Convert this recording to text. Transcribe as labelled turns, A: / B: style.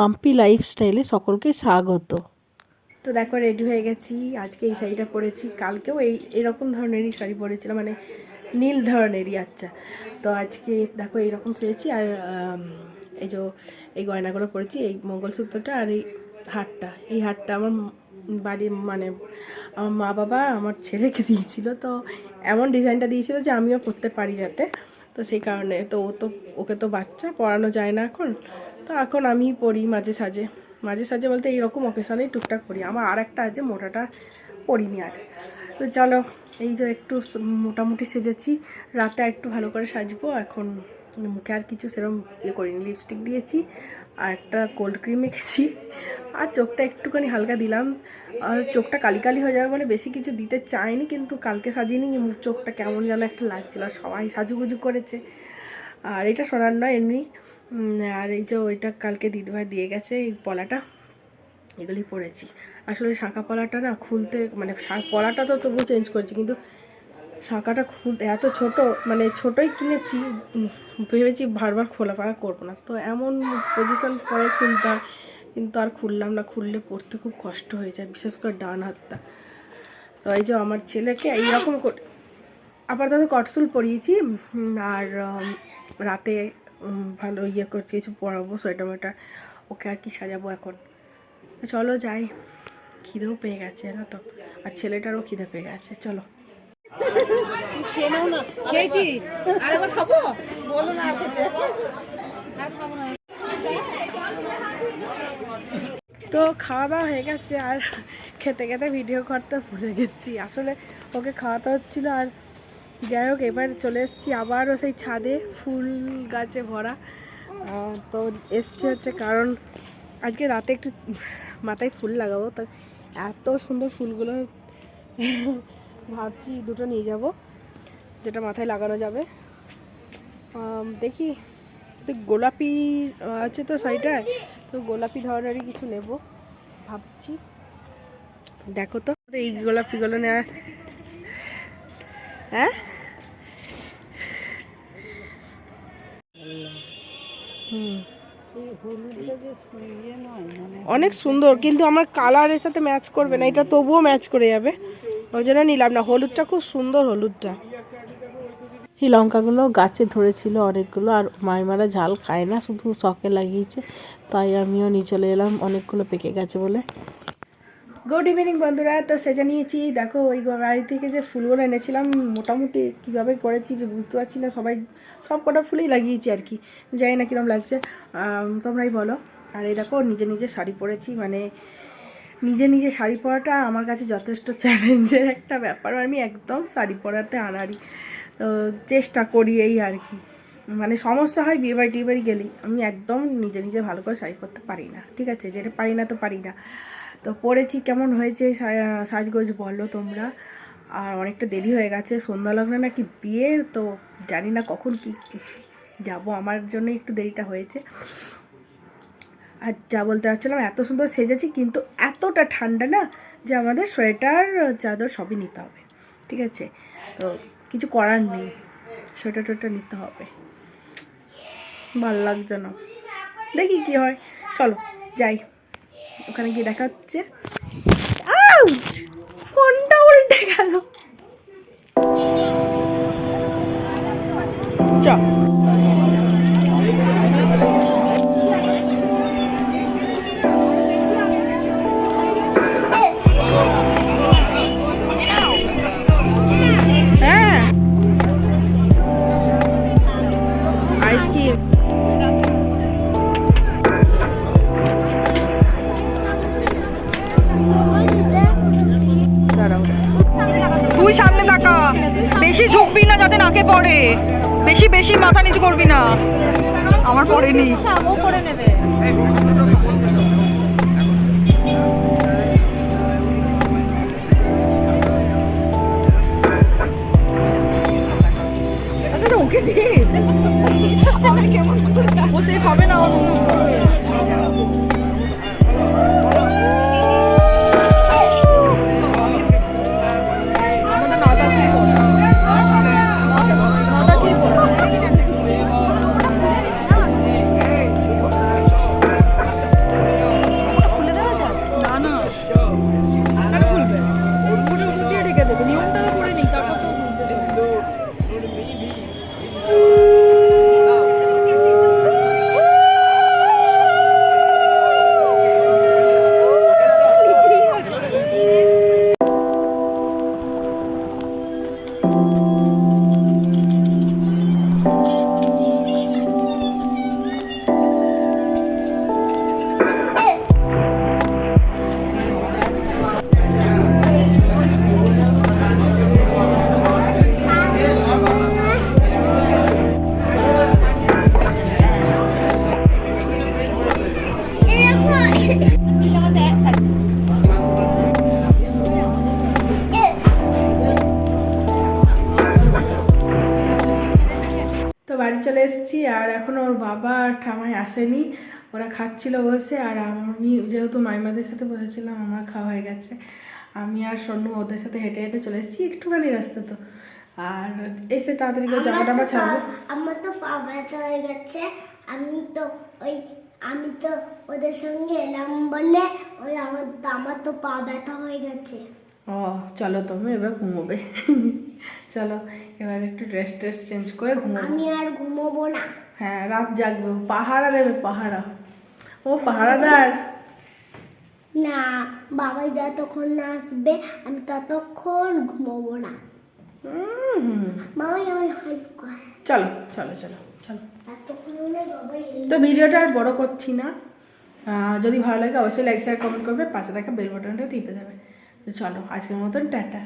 A: মাম্পি লাইফস্টাইলে সকলকে স্বাগত।
B: তো দেখো রেডি হয়ে গেছি। আজকে এই শাড়িটা পরেছি। কালকেও এই, এরকম ধরনেরই শাড়ি পরেছিলাম মানে নীল ধরনেরই আচ্ছা। তো আজকে দেখো, এইরকম সেরেছি আর এই যে এই গয়নাগুলো পরেছি, এই মঙ্গলসূত্রটা আর এই হারটা। এই হারটা আমার বাড়ি মানে আমার মা বাবা, আমার ছেলেকে দিয়েছিল। তো এমন ডিজাইনটা দিয়েছিল যে আমিও পরতে পারি যাতে। তো সেই কারণে তো ও তো, ওকে তো বাচ্চা, পড়ানো যায় না এখন। তো এখন আমি পড়ি মাঝে সাঝে। মাঝে সাঝে বলতে এইরকম অকেশনেই টুকটাক পড়ি। আমার আর একটা আছে, মোটাটা পড়িনি আর। তো চলো, এই যে একটু মোটামুটি সেজেছি। রাতে একটু ভালো করে সাজবো। এখন মুখে আর কিছু সেরকম ইয়ে করিনি লিপস্টিক দিয়েছি। আর একটা কোল্ড ক্রিম মেখেছি আর চোখটা একটুখানি হালকা দিলাম। আর চোখটা কালি কালি হয়ে যাবে বলে বেশি কিছু দিতে চাইনি, কিন্তু কালকে সাজিনি। মুখ চোখটা কেমন যেন একটা লাগছিল। সবাই সাজুগুজু করেছে। আর এটা সোনার নয় এমনি। আর এই যে ওইটা কালকে দিদিভাই দিয়ে গেছে, এই পলাটা। এগুলি পরেছি। আসলে শাঁখা পলাটা না খুলতে মানে পলাটা তো তবু চেঞ্জ করেছি, কিন্তু শাঁখাটা খুলতে এত ছোট মানে ছোটই কিনেছি ভেবেছি বারবার খোলা পাড়া করব না। তো এমন পজিশন পরে খুলতে হয় কিন্তু আর খুললাম না, খুললে পড়তে খুব কষ্ট হয়ে যায়, বিশেষ করে ডান হাতটা। তো এই যে আমার ছেলেকে এইরকম করে আপাতত কটসুল পরিয়েছি আর রাতে ভালো ইয়ে করছি কিছু পরাবো, সোয়েটার মোয়েটার, ওকে আর কি সাজাবো এখন। চলো যাই, খিদেও পেয়ে গেছে না তো, আর ছেলেটারও খিদে পেয়ে গেছে, চলো। তো খাওয়া দাওয়া হয়ে গেছে, আর খেতে খেতে ভিডিও করতে ভুলে গেছি। আসলে ওকে খাওয়াতে হচ্ছিল, আর যাই হোক, এবার চলে এসেছি আবারও সেই ছাদে, ফুল গাছে ভরা। তো এসছি হচ্ছে কারণ আজকে রাতে একটু মাথায় ফুল লাগাবো, তো এত সুন্দর ফুলগুলো ভাবছি দুটো নিয়ে যাব, যেটা মাথায় লাগানো যাবে। দেখি, তো গোলাপি আছে তো শাড়িটায় তো গোলাপি ধরনেরই কিছু নেব, ভাবছি। দেখো তো, এই গোলাপিগুলো নেওয়া হ্যাঁ? অনেক সুন্দর, কিন্তু আমার কালারের সাথে ম্যাচ করবে না, এটা তবুও ম্যাচ করে যাবে। ওই জন্য নিলাম না হলুদটা খুব সুন্দর হলুদটা।
A: এই লঙ্কাগুলো গাছে ধরেছিল অনেকগুলো আর মাইমারা ঝাল খায় না শুধু শখে লাগিয়েছে। তাই আমিও নিয়ে চলে এলাম অনেকগুলো পেকে গেছে বলে।
B: গুড ইভিনিং বন্ধুরা তো সেজে নিয়েছি। দেখো ওই বাড়ি থেকে যে ফুলগুলো এনেছিলাম মোটামুটি কীভাবে করেছি যে বুঝতে পারছি না সবাই সব কটা ফুলই লাগিয়েছি আর কি। জানি না কীরকম লাগছে তোমরাই বলো। আর এই দেখো নিজে নিজে শাড়ি পরেছি মানে নিজে নিজে শাড়ি পরাটা আমার কাছে যথেষ্ট চ্যালেঞ্জের একটা ব্যাপার। আমি একদম শাড়ি পরাতে আনারি তো চেষ্টা করি এই আর কি। মানে সমস্যা হয় বিয়ে বাড়ি, টিয়ে বাড়ি গেলেই। আমি একদম নিজে নিজে ভালো করে শাড়ি পরতে পারি না, ঠিক আছে? যেটা পারি না তো পারি না। তো পরেছি, কেমন হয়েছে সাজগোজ বলো তোমরা। আর অনেকটা দেরি হয়ে গেছে, সন্ধ্যা লগ্নে নাকি বিয়ে তো জানি না কখন কি যাব। আমার জন্য একটু দেরিটা হয়েছে। আর যা বলতে চাচ্ছিলাম এত সুন্দর সেজেছি, কিন্তু এতটা ঠান্ডা না যে আমাদের সোয়েটার, চাদর সবই নিতে হবে, ঠিক আছে? তো কিছু করার নেই, সোয়েটার টোয়েটার নিতে হবে। ভালো লাগছে না। দেখি কি হয়। চলো, যাই। ওখানে গিয়ে দেখা হচ্ছে! ফোনটা উল্টে গেল। চ।
C: বেশি ঝুঁকবি না যাতে নাকে পড়ে। বেশি বেশি মাথা নিচু করবি না। আমার পড়েনি। আচ্ছা, ওকে দে। ও সেফ হবে না। ও
B: চলে এসেছি আর এখন ওর বাবা আর ঠামাই আসেনি। ওরা খাচ্ছিল বসে আর আমি যেহেতু মাইমাদের সাথে বসেছিলাম আমার খাওয়া হয়ে গেছে। আমি আর সন্নু ওদের সাথে হেঁটে হেঁটে চলে এসেছি একটুখানি রাস্তা তো। আর এসে তাড়াতাড়ি করে জামা টামা ছাড়বো।
D: আমার তো পা ব্যথা হয়ে গেছে। আমি তো ওই আমি তো ওদের সঙ্গে এলাম বলে ওই আমার আমার তো পা ব্যথা হয়ে গেছে।
B: ও চলো তুমি এবার ঘুমোবে। চলো এবার একটু ড্রেস ট্রেস চেঞ্জ করে ঘুমোবো।
D: আমি আর ঘুমোবো না।
B: হ্যাঁ রাত জাগবে। পাহারা দেবে পাহারা। ও পাহারাদার
D: না বাবা যতক্ষণ না আসবে আমি ততক্ষণ ঘুমোবো না। ওই হেল্প
B: চলো চলো চলো চলো। তো ভিডিওটা আর বড় করছি না। যদি ভালো লাগে অবশ্যই লাইক শেয়ার কমেন্ট করবে। পাশে থাকা বেল বাটনটা টিপে দেবে। তো চলো আজকের মতন টাটা।